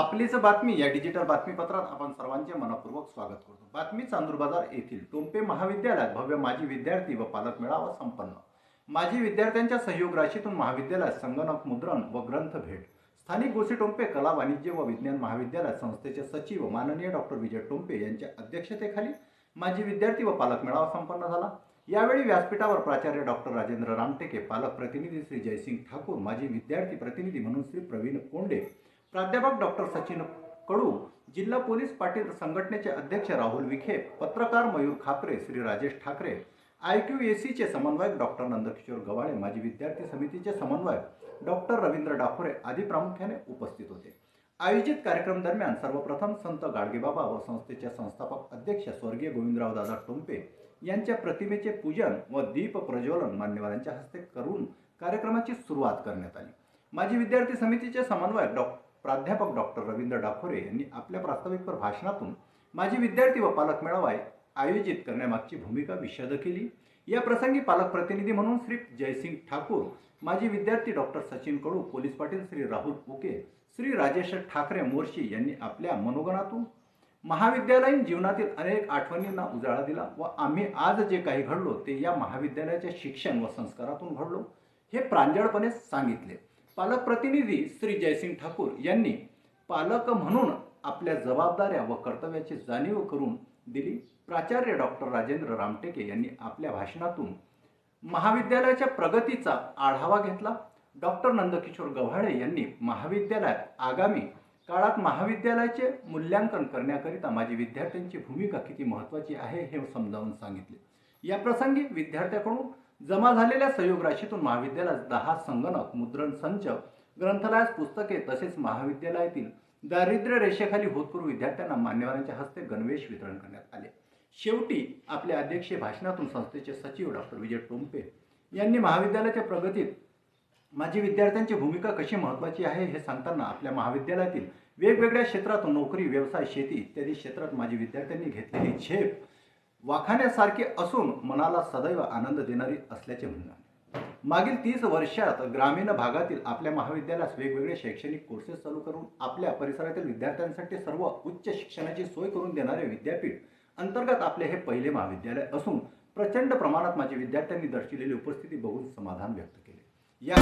आपलीच बातमी या डिजिटल बातमीपत्रात आपण सर्वांचे मनपूर्वक स्वागत करतो. बातमी चांदूर बाजार येथील टोंपे महाविद्यालयात भव्य माजी विद्यार्थी व पालक मेळावा संपन्न. माजी विद्यार्थ्यांच्या सहयोग राशीतून महाविद्यालयात संगणक मुद्रण व ग्रंथ भेट. स्थानिक गोसी टोंपे कला वाणिज्य व विज्ञान महाविद्यालय संस्थेचे सचिव माननीय डॉक्टर विजय टोंपे यांच्या अध्यक्षतेखाली माजी विद्यार्थी व पालक मेळावा संपन्न झाला. यावेळी व्यासपीठावर प्राचार्य डॉक्टर राजेंद्र रामटेके पालक प्रतिनिधी श्री जयसिंग ठाकूर माजी विद्यार्थी प्रतिनिधी म्हणून श्री प्रवीण कोंडे प्राध्यापक डॉक्टर सचिन कडू जिल्हा पोलीस पाटील संघटनेचे अध्यक्ष राहुल विखे पत्रकार Mayur Khapre Shri Rajesh Thackeray I Q A सीचे समन्वयक डॉक्टर नंदकिशोर गवाळे माजी विद्यार्थी समितीचे समन्वयक डॉक्टर रवींद्र डाफोरे आदी प्रामुख्याने उपस्थित होते. आयोजित कार्यक्रम दरम्यान सर्वप्रथम संत गाडगेबाबा व संस्थेचे संस्थापक अध्यक्ष स्वर्गीय गोविंदराव दादा टोंपे यांच्या प्रतिमेचे पूजन व दीप प्रज्वलन मान्यवरांच्या हस्ते करून कार्यक्रमाची सुरुवात करण्यात आली. माजी विद्यार्थी समितीचे समन्वयक डॉ. प्राध्यापक डॉक्टर रवींद्र डाफोरे यांनी आपल्या प्रास्ताविकपर भाषणातून माजी विद्यार्थी व पालक मेळावा आयोजित करण्यामागची भूमिका विषद केली. या प्रसंगी पालक प्रतिनिधी म्हणून श्री जयसिंग ठाकूर माजी विद्यार्थी डॉक्टर सचिन कडू पोलीस पाटील श्री राहुल उके श्री राजेश ठाकरे मोर्शी यांनी आपल्या मनोगणातून महाविद्यालयीन जीवनातील अनेक आठवणींना उजाळा दिला व आम्ही आज जे काही घडलो ते या महाविद्यालयाच्या शिक्षण व संस्कारातून घडलो हे प्रांजळपणे सांगितले. पालक प्रतिनिधी श्री जयसिंग ठाकूर यांनी पालक म्हणून आपल्या जबाबदाऱ्या व कर्तव्याची जाणीव करून दिली. प्राचार्य डॉक्टर राजेंद्र रामटेके यांनी आपल्या भाषणातून महाविद्यालयाच्या प्रगतीचा आढावा घेतला. डॉक्टर नंदकिशोर गव्हाळे यांनी महाविद्यालयात आगामी काळात महाविद्यालयाचे मूल्यांकन करण्याकरिता माझी विद्यार्थ्यांची भूमिका किती महत्त्वाची आहे हे समजावून सांगितले. या प्रसंगी विद्यार्थ्याकडून जमा झालेल्या सहयोग राशीतून महाविद्यालयात दहा संगणक मुद्रण संच ग्रंथालयास पुस्तके तसेच महाविद्यालयातील दारिद्र्य रेषेखाली होतकरू विद्यार्थ्यांना मान्यवरांच्या हस्ते गणवेश वितरण करण्यात आले. शेवटी आपल्या अध्यक्षीय भाषणातून संस्थेचे सचिव डॉक्टर विजय टोंपे यांनी महाविद्यालयाच्या प्रगतीत माझी विद्यार्थ्यांची भूमिका कशी महत्त्वाची आहे हे सांगताना आपल्या महाविद्यालयातील वेगवेगळ्या क्षेत्रातून नोकरी व्यवसाय शेती इत्यादी क्षेत्रात माझी विद्यार्थ्यांनी घेतलेली झेप वाखाण्यासारखी असून मनाला सदैव आनंद देणारी असल्याचे म्हणणं मागील तीस वर्षात ग्रामीण भागातील आपल्या महाविद्यालयास वेगवेगळे शैक्षणिक कोर्सेस चालू करून आपल्या परिसरातील विद्यार्थ्यांसाठी सर्व उच्च शिक्षणाची सोय करून देणारे विद्यापीठ अंतर्गत आपले हे पहिले महाविद्यालय असून प्रचंड प्रमाणात माझे विद्यार्थ्यांनी दर्शविलेली उपस्थिती बघून समाधान व्यक्त केले. या